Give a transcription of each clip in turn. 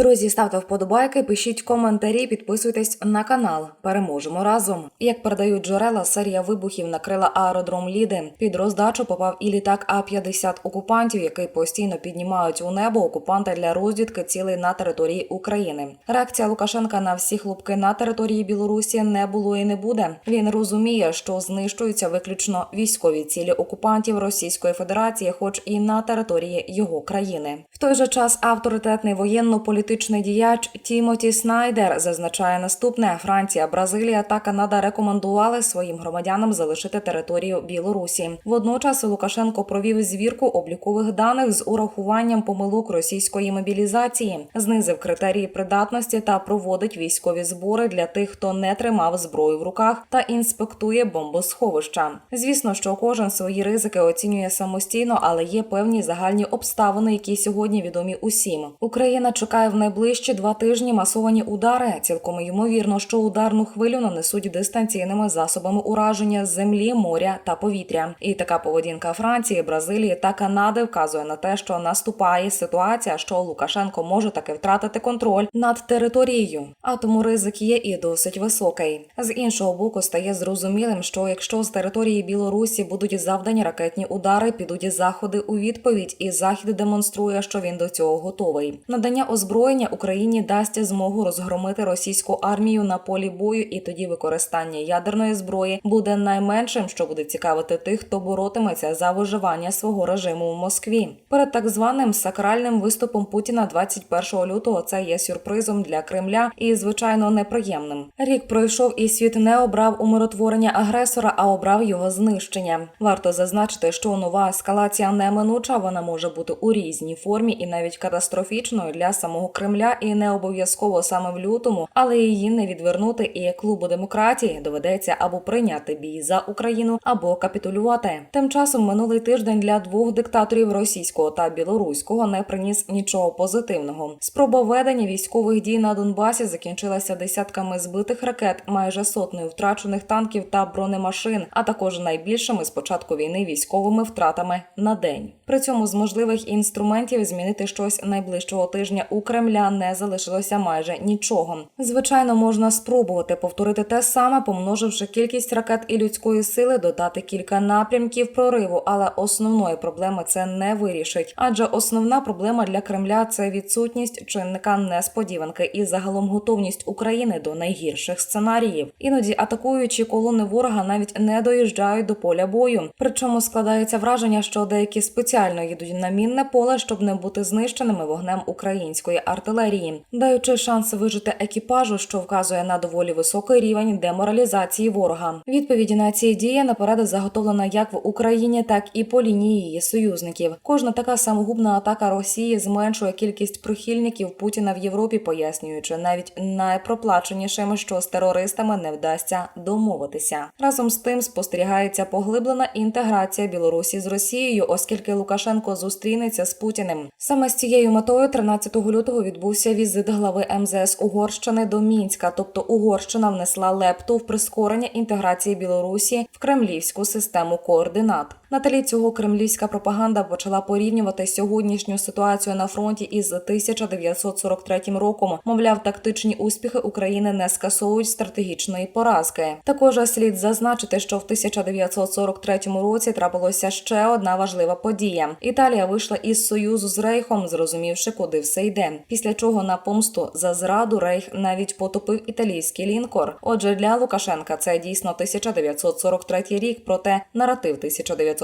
Друзі, ставте вподобайки, пишіть коментарі, підписуйтесь на канал. Переможемо разом. Як передають джерела, серія вибухів накрила аеродром Ліди. Під роздачу попав і літак А-50 окупантів, який постійно піднімають у небо окупанти для розвідки цілей на території України. Реакція Лукашенка на всі хлопки на території Білорусі не було і не буде. Він розуміє, що знищуються виключно військові цілі окупантів Російської Федерації, хоч і на території його країни. В той же час авторитетний воєнно-політичний діяч Тімоті Снайдер зазначає наступне: Франція, Бразилія та Канада рекомендували своїм громадянам залишити територію Білорусі. Водночас Лукашенко провів звірку облікових даних з урахуванням помилок російської мобілізації, знизив критерії придатності та проводить військові збори для тих, хто не тримав зброю в руках та інспектує бомбосховища. Звісно, що кожен свої ризики оцінює самостійно, але є певні загальні обставини, які сьогодні відомі усім. Україна чекає в найближчі два тижні масовані удари. Цілком ймовірно, що ударну хвилю нанесуть дистанційними засобами ураження з землі, моря та повітря. І така поведінка Франції, Бразилії та Канади вказує на те, що наступає ситуація, що Лукашенко може таки втратити контроль над територією. А тому ризик є і досить високий. З іншого боку, стає зрозумілим, що якщо з території Білорусі будуть завдані ракетні удари, підуть заходи у відповідь, і захід демонструє, що він до цього готовий. Надання озброєння Україні дасть змогу розгромити російську армію на полі бою, і тоді використання ядерної зброї буде найменшим, що буде цікавити тих, хто боротиметься за виживання свого режиму в Москві. Перед так званим сакральним виступом Путіна 21 лютого це є сюрпризом для Кремля і звичайно неприємним. Рік пройшов, і світ не обрав умиротворення агресора, а обрав його знищення. Варто зазначити, що нова ескалація неминуча, вона може бути у різній формі і навіть катастрофічною для самого Кремля, і не обов'язково саме в лютому, але її не відвернути. І клубу демократії доведеться або прийняти бій за Україну, або капітулювати. Тим часом минулий тиждень для двох диктаторів російського та білоруського не приніс нічого позитивного. Спроба ведення військових дій на Донбасі закінчилася десятками збитих ракет, майже сотнею втрачених танків та бронемашин, а також найбільшими з початку війни військовими втратами на день. При цьому з можливих інструментів змінити щось найближчого тижня у Кремля не залишилося майже нічого. Звичайно, можна спробувати повторити те саме, помноживши кількість ракет і людської сили, додати кілька напрямків прориву, але основної проблеми це не вирішить. Адже основна проблема для Кремля це відсутність чинника несподіванки і загалом готовність України до найгірших сценаріїв. Іноді атакуючі колони ворога навіть не доїжджають до поля бою. Причому складається враження, що деякі спеціально їдуть на мінне поле, щоб не бути знищеними вогнем української артилерії, даючи шанс вижити екіпажу, що вказує на доволі високий рівень деморалізації ворога. Відповіді на ці дії наперед заготовлена як в Україні, так і по лінії її союзників. Кожна така самогубна атака Росії зменшує кількість прихильників Путіна в Європі, пояснюючи навіть найпроплаченішим, що з терористами не вдасться домовитися. Разом з тим спостерігається поглиблена інтеграція Білорусі з Росією, оскільки Лукашенко зустрінеться з Путіним. Саме з цією метою 13 лютого відбувся візит глави МЗС Угорщини до Мінська, тобто Угорщина внесла лепту в прискорення інтеграції Білорусі в кремлівську систему координат. На тлі цього кремлівська пропаганда почала порівнювати сьогоднішню ситуацію на фронті із 1943 роком. Мовляв, тактичні успіхи України не скасовують стратегічної поразки. Також слід зазначити, що в 1943 році трапилося ще одна важлива подія. Італія вийшла із союзу з Рейхом, зрозумівши, куди все йде. Після чого на помсту за зраду Рейх навіть потопив італійський лінкор. Отже, для Лукашенка це дійсно 1943 рік. Проте наратив 1943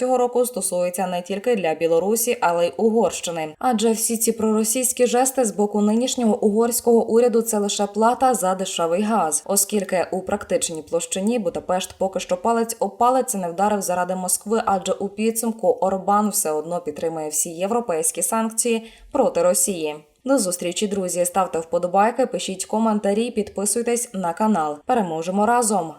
року стосується не тільки для Білорусі, але й Угорщини. Адже всі ці проросійські жести з боку нинішнього угорського уряду це лише плата за дешевий газ, оскільки у практичній площині Будапешт поки що палець об палець не вдарив заради Москви, адже у підсумку Орбан все одно підтримує всі європейські санкції проти Росії. До зустрічі, друзі. Ставте вподобайки, пишіть коментарі, підписуйтесь на канал. Переможемо разом.